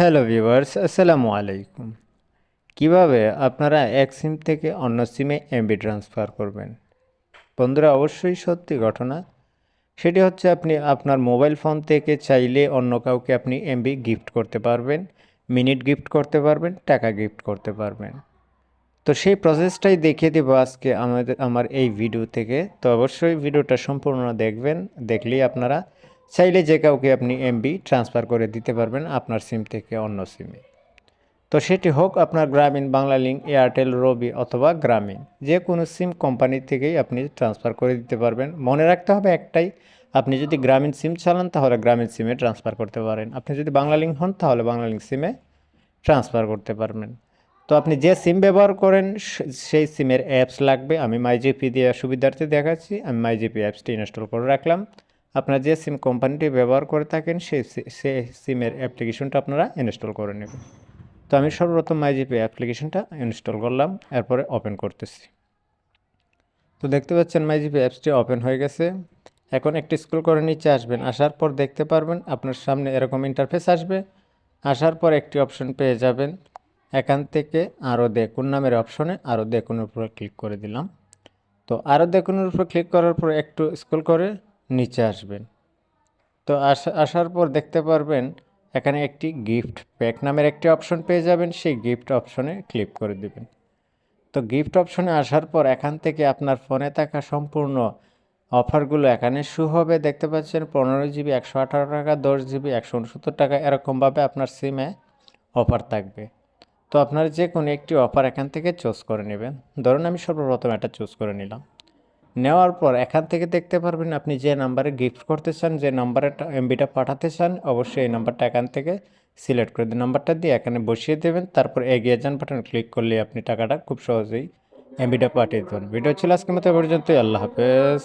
Hello viewers আসসালামু আলাইকুম কীভাবে আপনারা এক সিম থেকে অন্য সিমে এমবি ট্রান্সফার করবেন? বন্ধুরা, অবশ্যই সত্যি ঘটনা। সেটি হচ্ছে আপনি আপনার মোবাইল ফোন থেকে চাইলে অন্য কাউকে আপনি এমবি গিফট করতে পারবেন মিনিট গিফট করতে পারবেন, টাকা গিফট করতে পারবেন। তো সেই প্রসেসটাই দেখিয়ে দেবো আজকে আমাদের, আমার এই ভিডিও থেকে। তো অবশ্যই ভিডিওটা সম্পূর্ণ দেখবেন, দেখলেই আপনারা চাইলে যে কাউকে আপনি এমবি ট্রান্সফার করে দিতে পারবেন আপনার সিম থেকে অন্য সিমে তো সেটি হোক আপনার গ্রামীণ বাংলা লিঙ্ক এয়ারটেল রবি অথবা গ্রামীণ যে কোনো সিম কোম্পানি থেকেই আপনি ট্রান্সফার করে দিতে পারবেন। মনে রাখতে হবে একটাই, আপনি যদি গ্রামীণ সিম চালান তাহলে গ্রামীণ সিমে ট্রান্সফার করতে পারেন। আপনি যদি বাংলা লিঙ্ক হন তাহলে বাংলা লিঙ্ক সিমে ট্রান্সফার করতে পারবেন। তো আপনি যে সিম ব্যবহার করেন সেই সিমের অ্যাপস লাগবে। আমি মাইজিপি দিয়ে সুবিধার্থে দেখাচ্ছি। আমি মাইজিপি অ্যাপসটি ইনস্টল করে রাখলাম। আপনারা যে সিম কোম্পানিটি ব্যবহার করে থাকেন, সেই সেই সিমের অ্যাপ্লিকেশনটা আপনারা ইনস্টল করে নেবেন। তো আমি সর্বপ্রথম মাইজিপি অ্যাপ্লিকেশনটা ইনস্টল করলাম, এরপরে ওপেন করতেছি। তো দেখতে পাচ্ছেন মাইজিপি অ্যাপসটি ওপেন হয়ে গেছে। এখন একটি স্ক্রল করে নিচে আসবেন, আসার পর দেখতে পারবেন আপনার সামনে এরকম ইন্টারফেস আসবে। আসার পর একটি অপশন পেয়ে যাবেন। এখান থেকে আরও দেখুন, নামের অপশনে আরও দেখুনের উপরে ক্লিক করে দিলাম। তো আরও দেখুনের উপর ক্লিক করার পর একটু স্ক্রল করে নিচে আসবেন। তো আসা, আসার পর দেখতে পারবেন এখানে একটি গিফট প্যাক নামের একটি অপশন পেয়ে যাবেন, সেই গিফট অপশনে ক্লিক করে দেবেন। তো গিফট অপশনে আসার পর এখান থেকে আপনার ফোনে থাকা সম্পূর্ণ অফারগুলো এখানে শু হবে। দেখতে পাচ্ছেন পনেরো জিবি একশো আঠারো টাকা, দশ জিবি একশো উনসত্তর টাকা, এরকমভাবে আপনার সিমে অফার থাকবে। তো আপনার যে কোনো একটি অফার এখান থেকে চুজ করে নেবেন। ধরুন আমি সর্বপ্রথম এটা চুজ করে নিলাম। নেওয়ার পর এখান থেকে দেখতে পারবেন আপনি যে নাম্বারে গিফট করতে চান, যে নাম্বারে এমবিটা পাঠাতে চান, অবশ্যই এই নাম্বারটা এখান থেকে সিলেক্ট করে দিন। নাম্বারটা দিয়ে এখানে বসিয়ে দেবেন, তারপর এগিয়ে যান বাটন ক্লিক করলে আপনি টাকাটা খুব সহজেই এমবিটা পাঠিয়ে দেবেন। ভিডিও ছিল আজকের মতো পর্যন্ত আল্লাহ হাফেজ।